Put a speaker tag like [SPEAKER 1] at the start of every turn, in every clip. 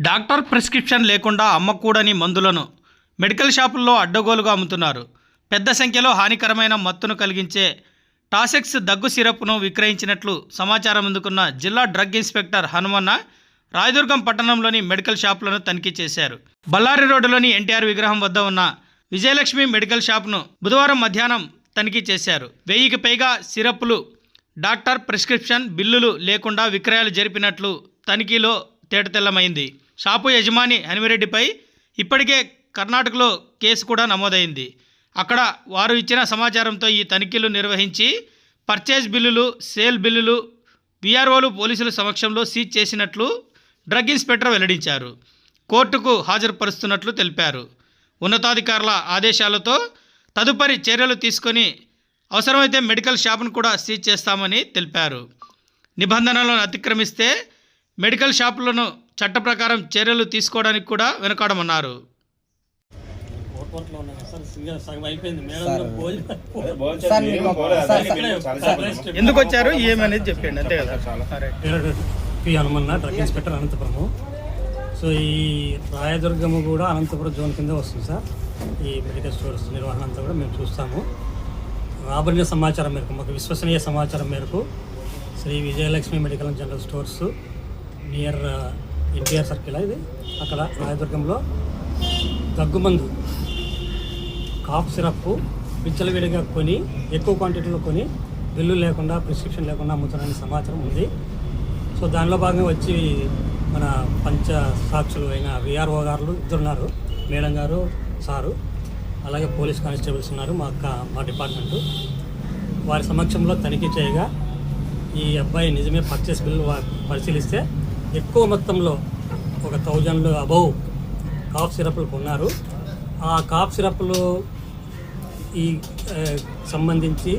[SPEAKER 1] Doctor prescription లేకుండా అమ్మకూడని మందులను medical షాపుల్లో అడ్డగోలుగా అమ్ముతున్నారు. పెద్ద సంఖ్యలో హానికరమైన మత్తును కలిగించే టాసెక్స్ దగ్గు సిరప్ను విక్రయించినట్లు సమాచారం అందుకున్న జిల్లా డ్రగ్ ఇన్స్పెక్టర్ హనుమన్న రాయదుర్గం పట్టణంలోని మెడికల్ షాపులను తనిఖీ చేశారు. బళ్ళారి రోడ్డులోని ఎన్టీఆర్ విగ్రహం వద్ద ఉన్న విజయలక్ష్మి మెడికల్ షాప్ను బుధవారం మధ్యాహ్నం తనిఖీ చేశారు. వెయ్యికి పైగా సిరప్లు డాక్టర్ ప్రిస్క్రిప్షన్ బిల్లులు లేకుండా విక్రయాలు జరిపినట్లు తనిఖీలో తేటతెల్లమైంది. షాపు యజమాని హనిమిరెడ్డిపై ఇప్పటికే కర్ణాటకలో కేసు కూడా నమోదైంది. అక్కడ వారు ఇచ్చిన సమాచారంతో ఈ తనిఖీలు నిర్వహించి పర్చేజ్ బిల్లులు సేల్ బిల్లులు విఆర్ఓలు పోలీసుల సమక్షంలో సీజ్ చేసినట్లు డ్రగ్ ఇన్స్పెక్టర్ వెల్లడించారు. కోర్టుకు హాజరుపరుస్తున్నట్లు తెలిపారు. ఉన్నతాధికారుల ఆదేశాలతో తదుపరి చర్యలు తీసుకొని అవసరమైతే మెడికల్ షాపును కూడా సీజ్ చేస్తామని తెలిపారు. నిబంధనలను అతిక్రమిస్తే మెడికల్ షాపులను చట్ట ప్రకారం చర్యలు తీసుకోవడానికి కూడా వెనుకాడమన్నారు. ఎందుకు వచ్చారు? ఏమనేది చెప్పండి అంతే కదా
[SPEAKER 2] P Hanumanna drug inspector Anantapuram. So ఈ రాయదుర్గము కూడా అనంతపురం జోన్ కింద వస్తుంది సార్. ఈ మెడికల్ స్టోర్స్ నిర్వహణ అంతా కూడా మేము చూస్తాము. రాబడిన సమాచారం మేరకు మాకు విశ్వసనీయ సమాచారం మేరకు Sri Vijayalakshmi medical and general stores near NTR circle ఇది? అక్కడ రాయదుర్గంలో దగ్గుమందు కాఫ్ సిరప్ విచ్చలవిడిగా కొని ఎక్కువ క్వాంటిటీలో కొని బిల్లు లేకుండా ప్రిస్క్రిప్షన్ లేకుండా అమ్ముతున్నారని సమాచారం ఉంది. సో దానిలో భాగంగా వచ్చి మన పంచ సాక్షులు అయిన విఆర్ఓ గారు ఇద్దరు ఉన్నారు. మేడం గారు సారు అలాగే పోలీస్ కానిస్టేబుల్స్ ఉన్నారు మా అక్క మా డిపార్ట్మెంటు. వారి సమక్షంలో తనిఖీ చేయగా ఈ అబ్బాయి నిజమే పర్చేస్ బిల్లు పరిశీలిస్తే ఎక్కువ మొత్తంలో ఒక థౌజండ్ అబౌవ్ కాఫ్ సిరప్లు కొన్నారు. ఆ కాఫ్ సిరప్లు ఈ సంబంధించి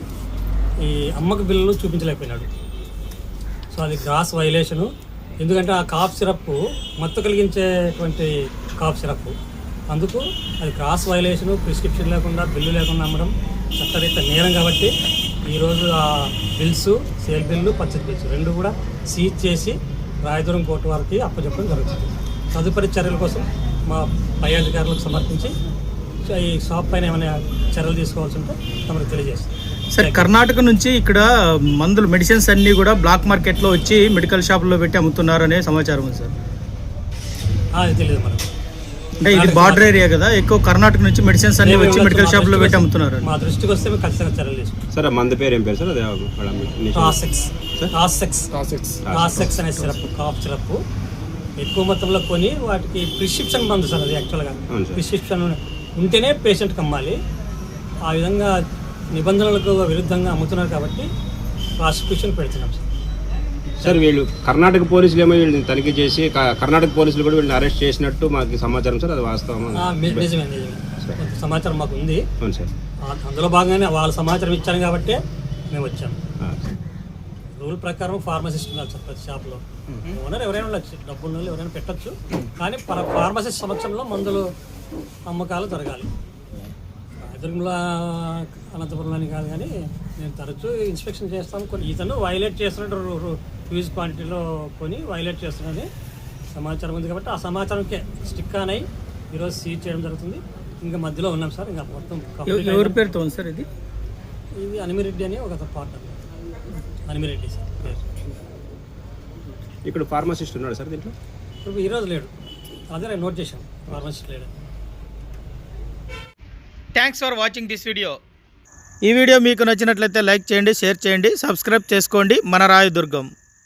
[SPEAKER 2] ఈ అమ్మక బిల్లులు చూపించలేకపోయినాడు. సో అది గ్రాస్ వైలేషను. ఎందుకంటే ఆ కాఫ్ సిరప్ మత్తు కలిగించేటువంటి కాఫ్ సిరప్ అందుకు అది క్రాస్ వైలేషను ప్రిస్క్రిప్షన్ లేకుండా బిల్లు లేకుండా అమ్మడం చట్టరీత నేరం కాబట్టి ఈరోజు ఆ బిల్స్ సేల్ బిల్లు పచ్చడి బిల్స్ రెండు కూడా సీజ్ చేసి రాయదురం కోర్టు వారికి అప్పచెప్పడం జరుగుతుంది. తదుపరి చర్యల కోసం మా పై అధికారులకు సమర్పించి ఈ షాప్ పైన ఏమైనా చర్యలు తీసుకోవాల్సి ఉంటే తమకు తెలియజేస్తాం.
[SPEAKER 1] సార్ కర్ణాటక నుంచి ఇక్కడ మందులు మెడిసిన్స్ అన్నీ కూడా బ్లాక్ మార్కెట్లో వచ్చి మెడికల్ షాపుల్లో పెట్టి అమ్ముతున్నారనే సమాచారం ఉంది సార్.
[SPEAKER 2] అది తెలియదు మనకు.
[SPEAKER 1] అంటే ఇది బార్డర్ ఏరియా కదా ఎక్కువ కర్ణాటక నుంచి మెడిసిన్స్ అన్ని వచ్చి మెడికల్ షాపుల్లో పెట్టి అమ్ముతున్నారు
[SPEAKER 2] మా దృష్టికి వస్తే మేము ఖచ్చితంగా చర్యలు తీసుకుంటాం.
[SPEAKER 3] సార్ ఆ మందు పేరు ఏం పేరు సార్? అదే
[SPEAKER 2] టాసెక్స్ టాసెక్స్ టాసెక్స్ అనే సిరప్ కాఫ్ సిరప్. ఎక్కువ మొత్తంలో కొని వాటికి ప్రిస్క్రిప్షన్ మందు సార్ అది యాక్చువల్గా. ప్రిస్క్రిప్షన్ ఉంటేనే పేషెంట్కి అమ్మాలి. ఆ విధంగా నిబంధనలకు విరుద్ధంగా అమ్ముతున్నారు కాబట్టి ప్రాసిక్యూషన్ పెడుతున్నాం సార్.
[SPEAKER 3] సార్ వీళ్ళు కర్ణాటక పోలీసులు ఏమో వీళ్ళని తనిఖీ చేసి కర్ణాటక పోలీసులు కూడా వీళ్ళని అరెస్ట్ చేసినట్టు మాకు సమాచారం సార్ అది వాస్తవం
[SPEAKER 2] నిజమే సమాచారం మాకు ఉంది.
[SPEAKER 3] అవును సార్.
[SPEAKER 2] అందులో భాగంగానే వాళ్ళ సమాచారం ఇచ్చాను కాబట్టి మేము వచ్చాము రూల్ ప్రకారం ఫార్మసిస్ట్ ఉండాలి సార్ ప్రతి షాప్లో. ఓనర్ ఎవరైనా ఉండొచ్చు డబ్బులు ఎవరైనా పెట్టచ్చు. కానీ ఫార్మసిస్ట్ సమక్షంలో మందులు అమ్మకాలు జరగాలి. ఎదురుమల అనంతపురంలోని కాదు కానీ నేను తరచూ ఇన్స్పెక్షన్ చేస్తాను. కొన్ని ఇతను వైలేట్ చేస్తున్నట్టు హ్యూజ్ క్వాంటిటీలో కొని వైలేట్ చేస్తున్నాడని సమాచారం ఉంది కాబట్టి ఆ సమాచారంకే స్టిక్ ఆన్ అయి ఈరోజు సీజ్ చేయడం జరుగుతుంది. ఇంకా మధ్యలో ఉన్నాం సార్ ఇంకా మొత్తం
[SPEAKER 1] ఎవరి పేరుతో ఉంది సార్ ఇది?
[SPEAKER 2] ఇది అనిమిరెడ్డి అని ఒక పార్ట్నర్ అనిమిరెడ్డి సార్
[SPEAKER 3] ఇక్కడ ఫార్మసిస్ట్ ఉన్నాడు సార్ దీంట్లో?
[SPEAKER 2] ఇప్పుడు ఈరోజు లేడు. అదే నేను నోట్ చేశాను ఫార్మసిస్ట్ లేడు.
[SPEAKER 1] Thanks for watching this video ఈ వీడియో మీకు నచ్చినట్లయితే లైక్ చేయండి షేర్ చేయండి సబ్స్క్రైబ్ చేసుకోండి. మన రాయదుర్గం.